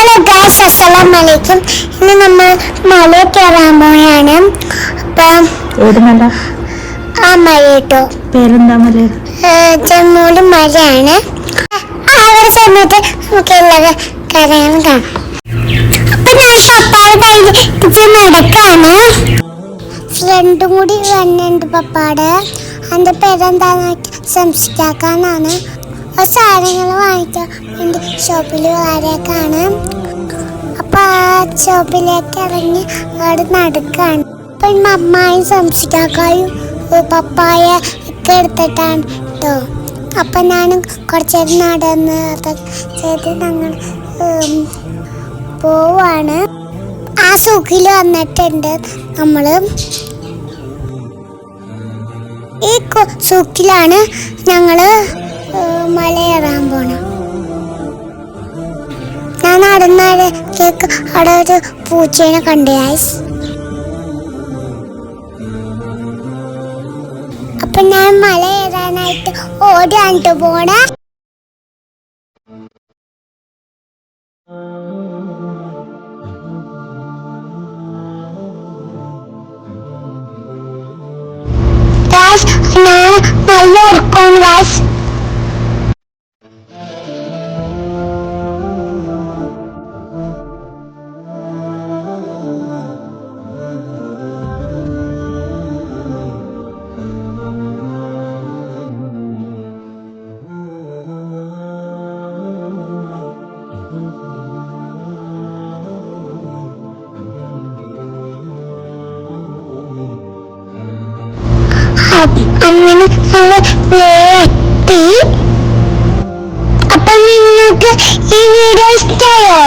Hello guys അസ്സലാം വലൈക്കും ഇന്ന് നമ്മൾ മല കയറാൻ പോയാണ് അപ്പം ഏത് മല? ആ മല കേട്ടോ പേരെന്താ മല? ജമ്മൂൽ മലയാണ്. ആ ഒരു സമയത്ത് നമുക്ക് എല്ലാവരും കയറാൻ കാണാം. അപ്പൊ ഞാൻ പപ്പായുടെ കയ്യിൽ നടക്കാണ്. ഫ്രണ്ടും കൂടി വന്നിട്ടുണ്ട് പപ്പാടെ. അതിന്റെ പേരെന്താന്ന് വെച്ചാൽ ആ സാധനങ്ങൾ വാങ്ങിക്കാൻ എന്റെ ഷോപ്പിൽ വളരെ കാണാം. അപ്പം ആ ഷോപ്പിലേക്ക് ഇറങ്ങി അവിടെ നടക്കാണ്. അപ്പൊ അമ്മായും സംസ്കാക്കായും പപ്പായ ഒക്കെ എടുത്തിട്ടാണ് കേട്ടോ അപ്പം ഞാനും കുറച്ചേരം നടന്ന് അതൊക്കെ ചെയ്ത് ഞങ്ങൾ പോവാണ്. ആ സുഖിൽ വന്നിട്ടുണ്ട് നമ്മൾ ഈ സുഖിലാണ് ഞങ്ങൾ. ഏഹ്, മലയേറാൻ പോണം. ഞാൻ നടന്നേക്ക് അവിടെ ഒരു പൂച്ചേനെ കണ്ടു അപ്പൊ ഞാൻ മലയേറാനായിട്ട് ഓടി കണ്ടു ഞാൻ നല്ല അങ്ങനെ നമ്മൾ എത്തി അപ്പൊ നിങ്ങൾക്ക് ഈ വീഡിയോ ഇഷ്ടമായോ